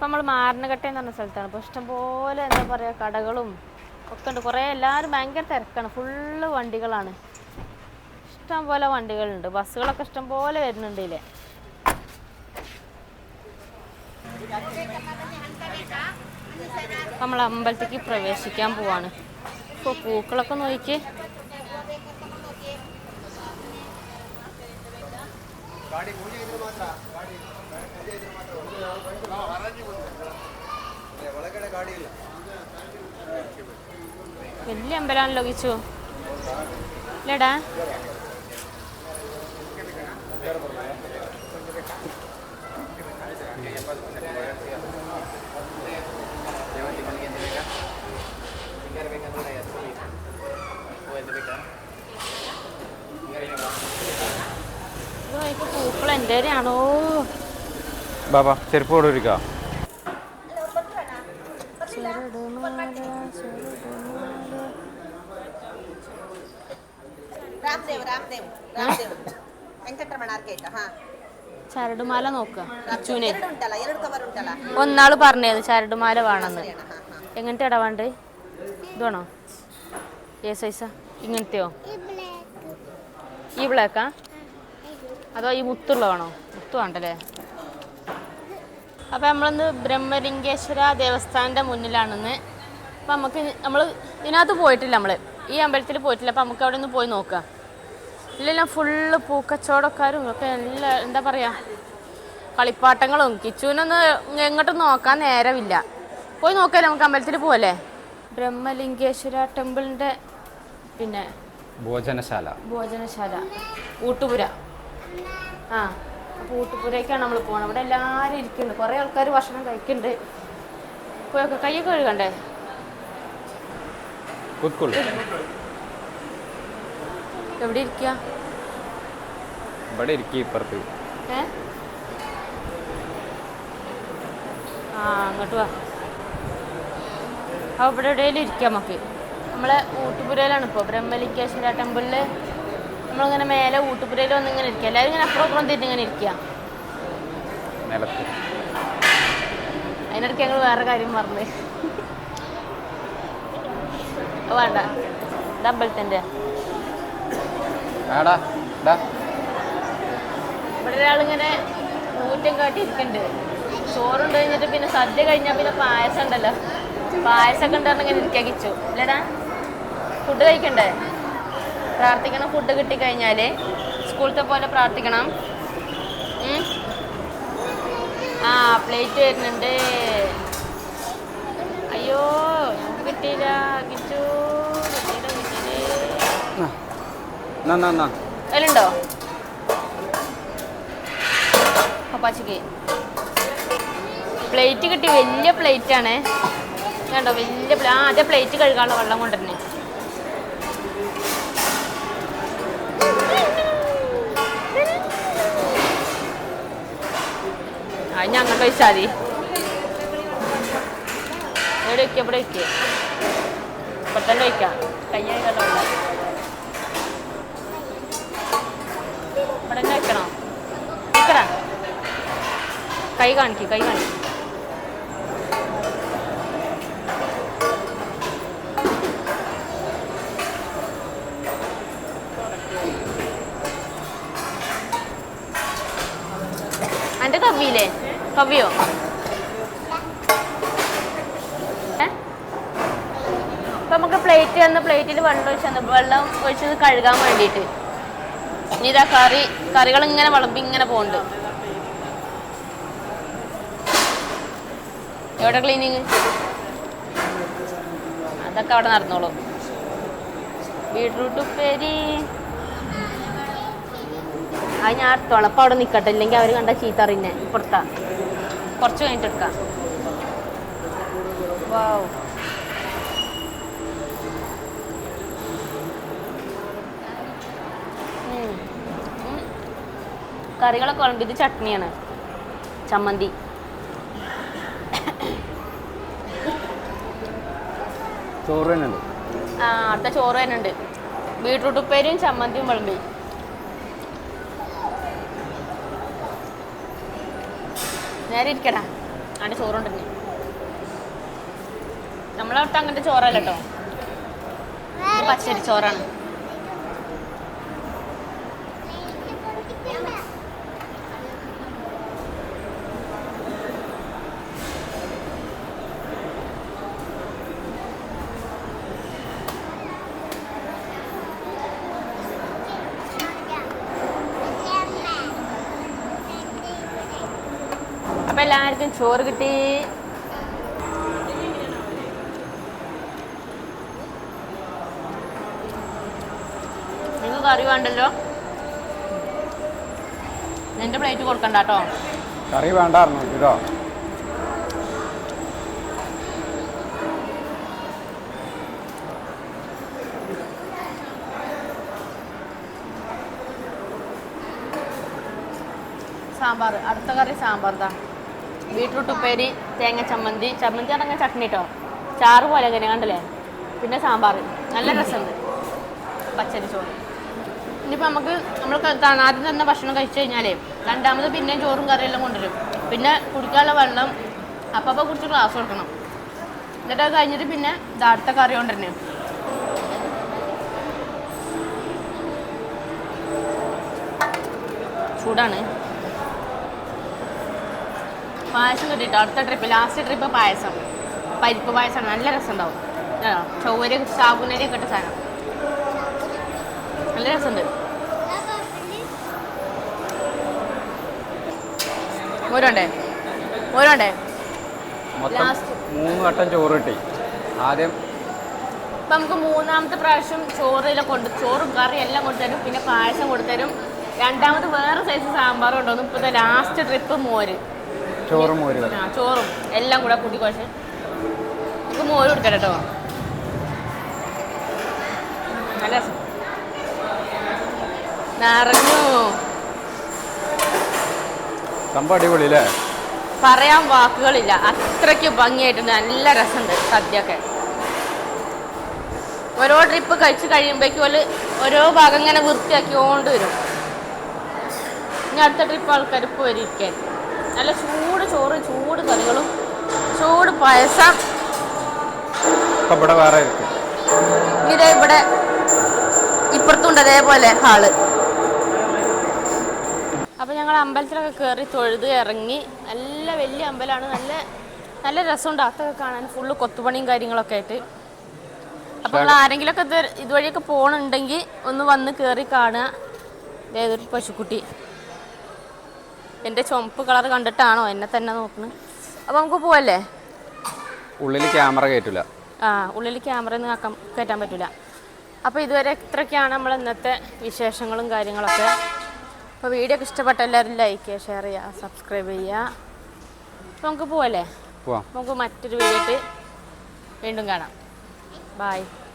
ഇപ്പം നമ്മൾ മാരണകട്ട എന്ന് പറഞ്ഞ സ്ഥലത്താണ്. അപ്പോൾ ഇഷ്ടംപോലെ എന്താ പറയുക കടകളും ഒക്കെ ഉണ്ട്. കുറേ എല്ലാവരും ഭയങ്കര തിരക്കാണ്. ഫുള്ള് വണ്ടികളാണ്. ഇഷ്ടം പോലെ വണ്ടികളുണ്ട്. ബസ്സുകളൊക്കെ ഇഷ്ടം പോലെ വരുന്നുണ്ട് ഇതിലെ. നമ്മൾ അമ്പലത്തേക്ക് പ്രവേശിക്കാൻ പോവാണ്. ഇപ്പോൾ പൂക്കളൊക്കെ നോക്കി വലിയ അമ്പലമാണല്ലോ കിച്ചു ഇല്ലടാ. പൂക്കൾ എന്തേരാണോ ആണോ ബാബാ ചെരുപ്പ് കൊടുക്കാം ചരടുമാല നോക്കുക ഒന്നാൾ പറഞ്ഞത് ചരടുമാല വേണമെന്ന്. എങ്ങനത്തെ ഇടവാണ്ട് ഇതാണോ? ഏ സൈസ ഇങ്ങനത്തെയോ? ഈ ബ്ലാക്കാ അതോ ഈ മുത്തുള്ളതാണോ? മുത്തു വേണ്ടല്ലേ? അപ്പം നമ്മളിന്ന് ബ്രഹ്മലിംഗേശ്വര ദേവസ്ഥാനന്റെ മുന്നിലാണെന്ന്. അപ്പം നമുക്ക് നമ്മൾ ഇതിനകത്ത് പോയിട്ടില്ല നമ്മൾ ഈ അമ്പലത്തിൽ പോയിട്ടില്ല. അപ്പം നമുക്ക് അവിടെ ഒന്ന് പോയി നോക്കാം. ഇല്ലെല്ലാം ഫുള്ള് പൂക്കച്ചവടക്കാരും ഒക്കെ നല്ല എന്താ പറയുക കളിപ്പാട്ടങ്ങളും. കിച്ചുവിനൊന്ന് എങ്ങോട്ട് നോക്കാൻ നേരമില്ല. പോയി നോക്കാം നമുക്ക് അമ്പലത്തിൽ പോവല്ലേ? ബ്രഹ്മലിംഗേശ്വര ടെമ്പിളിന്റെ പിന്നെ ഭോജനശാല. ഭോജനശാല. ഊട്ടുപുര. ആ. കൂട്ടുപുരയ്ക്കാണ് നമ്മൾ പോകുന്നത് ഇവിടെ എല്ലാവരും ഇരിക്കുന്നുണ്ട് കുറേ ആൾക്കാർ ഭക്ഷണം കഴിക്കുന്നുണ്ട് പോയൊക്കെ കൈയൊക്കെ കഴുകണ്ടേ? എവിടെ ഇരിക്ക? ഇവിടെ ഇരിക്കുക ഇപ്പുറത്ത്. ആ അങ്ങോട്ട് വാ. അവിടെ എവിടെയെങ്കിലും ഇരിക്കാം നമുക്ക്. നമ്മളെ ഊട്ടുപുരയിലാണ് ഇപ്പോൾ ബ്രഹ്മലിംഗേശ്വര ടെമ്പിളിൽ നമ്മളിങ്ങനെ മേലെ ഊട്ടുപുരയിൽ വന്ന് ഇങ്ങനെ ഇരിക്കുക. എല്ലാവരും ഇങ്ങനെ അപ്പുറം അപ്പുറം തിരിഞ്ഞ് ഇങ്ങനെ ഇരിക്കുക. അതിനിടയ്ക്ക് ഞങ്ങൾ വേറെ കാര്യം പറഞ്ഞു. വേണ്ട. ഇത് അമ്പലത്തിന്റെ ആടാ ഡാ ഇവിടെ ഒരാളിങ്ങനെ ഊറ്റം കാട്ടി ചോറുണ്ട് കഴിഞ്ഞിട്ട് പിന്നെ സദ്യ കഴിഞ്ഞാൽ പിന്നെ പായസം ഉണ്ടല്ലോ. പായസമൊക്കെ ഉണ്ടായിരുന്നു ഇങ്ങനെ ഇരിക്കാൻ കിച്ചു. അല്ലേടാ ഫുഡ് കഴിക്കണ്ടേ? പ്രാർത്ഥിക്കണം ഫുഡ് കിട്ടിക്കഴിഞ്ഞാൽ സ്കൂളത്തെ പോലെ പ്രാർത്ഥിക്കണം. ആ പ്ലേറ്റ് വരുന്നുണ്ട്. അയ്യോ ഞങ്ങൾക്ക് കിട്ടിയില്ല. കിച്ചു അതിലുണ്ടോ? പപ്പാച്ചിക്ക് പ്ലേറ്റ് കിട്ടി വലിയ പ്ലേറ്റ് ആണ്. കണ്ടോ വലിയ ആ അതേ പ്ലേറ്റ് കഴുകാനുള്ള വെള്ളം കൊണ്ടുവരണേ അത് ഞാൻ കഴിച്ചാൽ മതി എവിടെ വയ്ക്കുക ഇവിടെ വയ്ക്കുക ഇപ്പം തന്നെ വയ്ക്കാം കൈ കഴുകാനുള്ള ഇവിടെ തന്നെ വയ്ക്കണോ വെക്കടാ കൈ കാണിക്കും കൈ കാണിക്കും. അന്റെ കവിയില്ലേ കവിയോ? ഇപ്പൊ നമുക്ക് പ്ലേറ്റ് തന്ന പ്ലേറ്റിൽ വെള്ളം ഒഴിച്ച് തന്നു. വെള്ളം ഒഴിച്ചത് കഴുകാൻ വേണ്ടിയിട്ട്. ഇനി ഇതാ കറി. കറികൾ ഇങ്ങനെ വിളമ്പി ഇങ്ങനെ പോകുന്നുണ്ട് എവിടെ ക്ലീനിങ് അതൊക്കെ അവിടെ നടന്നോളൂ. ബീട്രൂട്ട് ഉപ്പേരി. അത് ഞാൻ എടുത്തോളാം അപ്പം അവിടെ നിൽക്കട്ടെ ഇല്ലെങ്കിൽ അവർ കണ്ട ചീത്ത അറിയുന്നേ ഇപ്പുറത്താ. കുറച്ച് കഴിഞ്ഞിട്ട് എടുക്കാം വാവ്. കറികളൊക്കെ വിളമ്പി ഇത് ചട്നിയാണ്. ചമ്മന്തി. ചോറ് തന്നെ ആ അടുത്ത ചോറ് തന്നെ ഉണ്ട് ബീട്രൂട്ട് ഉപ്പേരിയും ചമ്മന്തിയും വിളമ്പി. നേരെ ഇരിക്കടാ. ആണ് ചോറുണ്ടെങ്കിൽ നമ്മളവിടുത്തെ അങ്ങനത്തെ ചോറല്ല പച്ചരി ചോറാണ്. അപ്പൊ എല്ലാവർക്കും ചോറ് കിട്ടി. നിങ്ങൾക്ക് കറി വേണ്ടല്ലോ? എന്റെ പ്ലേറ്റ് കൊടുക്കണ്ട കേട്ടോ. കറി വേണ്ടായിരുന്നു ഇതോ. സാമ്പാർ അടുത്ത കറി സാമ്പാർ ദാ ബീട്രൂട്ട് ഉപ്പേരി തേങ്ങ ചമ്മന്തി. ചമ്മന്തി അടങ്ങ ചട്നി കേട്ടോ ചാറ് പോലെ അങ്ങനെ കണ്ടല്ലേ? പിന്നെ സാമ്പാർ. നല്ല രസമുണ്ട്. പച്ചരി ചോറ്. ഇനിയിപ്പോൾ നമുക്ക് നമ്മൾ ആദ്യം തന്നെ ഭക്ഷണം കഴിച്ചു കഴിഞ്ഞാലേ രണ്ടാമത് പിന്നെ ചോറും കറിയെല്ലാം കൊണ്ടുവരും. പിന്നെ കുടിക്കാനുള്ള വെള്ളം അപ്പം കുടിച്ച് ക്ലാസ് കൊടുക്കണം. എന്നിട്ട് അത് കഴിഞ്ഞിട്ട് പിന്നെ അടുത്ത കറി കൊണ്ടുവരണേ ചൂടാണ്. പായസം കിട്ടിട്ടോ അടുത്ത ട്രിപ്പ് ലാസ്റ്റ് ട്രിപ്പ് പായസം. പരിപ്പ് പായസം നല്ല രസം ഉണ്ടാവും ചൊവ്വരി സാബുനരി ഒക്കെ ഇട്ട സാധനം. നല്ല രസമുണ്ട്. ഓരോണ്ടേ ഓരോണ്ടേ മൂന്ന് വട്ടം ചോറ് കിട്ടി. ആദ്യം ഇപ്പം നമുക്ക് മൂന്നാമത്തെ പ്രാവശ്യം ചോറിലെ കൊണ്ട് ചോറും കറിയും എല്ലാം കൊടുത്തരും പിന്നെ പായസം കൊടുത്തരും രണ്ടാമത് വേറെ സൈസ് സാമ്പാറും കൊണ്ടുവന്നു ഇപ്പോഴത്തെ ലാസ്റ്റ് ട്രിപ്പ് മോര്. ചോറും മോര് ആ ചോറും. എല്ലാം കൂടെ കൂട്ടി കുഴച്ച്. നമുക്ക് മോര് കൊടുക്കാം കേട്ടോ. നല്ല രസം. നിറഞ്ഞു. സംഭവം അടിപൊളി അല്ലേ പറയാൻ വാക്കുകളില്ല. അത്രയ്ക്ക് ഭംഗിയായിട്ടുണ്ട് നല്ല രസമുണ്ട് സദ്യയൊക്കെ. ഓരോ ട്രിപ്പ് കഴിച്ച് കഴിയുമ്പോഴേക്കും ഒരു ഓരോ ഭാഗം ഇങ്ങനെ വൃത്തിയാക്കിക്കൊണ്ട് വരും. ഇനി അടുത്ത ട്രിപ്പ് ആൾക്കാർ ഇപ്പോൾ വരിക്കാൻ നല്ല ചൂട് ചോറ് ചൂട് കറികളും ചൂട് പായസം. ഇവിടെ വേറെ ഇത് ഇവിടെ ഇപ്പുറത്തുണ്ട് അതേപോലെ ഹാൾ. അപ്പോൾ ഞങ്ങൾ അമ്പലത്തിലൊക്കെ കയറി തൊഴുത് ഇറങ്ങി. നല്ല വലിയ അമ്പലമാണ് നല്ല നല്ല രസമുണ്ട്. അകത്തൊക്കെ കാണാൻ ഫുള്ള് കൊത്തുപണിയും കാര്യങ്ങളൊക്കെ ആയിട്ട്. അപ്പോൾ നിങ്ങൾ ആരെങ്കിലുമൊക്കെ ഇത് ഇതുവഴിയൊക്കെ പോകണുണ്ടെങ്കിൽ ഒന്ന് വന്ന് കയറി കാണുക. ഏതൊരു പശുക്കുട്ടി. എന്റെ ചുമപ്പ് കളർ കണ്ടിട്ടാണോ എന്നെ തന്നെ നോക്കുന്നത് അപ്പോൾ നമുക്ക് പോവല്ലേ? ഉള്ളിൽ ക്യാമറ കയറ്റില്ല ആ ഉള്ളിൽ ക്യാമറ ഒന്നും ആക്കാൻ കയറ്റാൻ പറ്റില്ല അപ്പോൾ ഇതുവരെ ഇത്രയൊക്കെയാണ് നമ്മൾ ഇന്നത്തെ വിശേഷങ്ങളും കാര്യങ്ങളൊക്കെ. അപ്പോൾ വീഡിയോ ഒക്കെ ഇഷ്ടപ്പെട്ട എല്ലാവരും ലൈക്ക് ചെയ്യുക ഷെയർ ചെയ്യുക സബ്സ്ക്രൈബ് ചെയ്യുക. അപ്പോൾ നമുക്ക് പോവല്ലേ? പോവാം. നമുക്ക് മറ്റൊരു വീഡിയോ വീണ്ടും കാണാം. ബായ്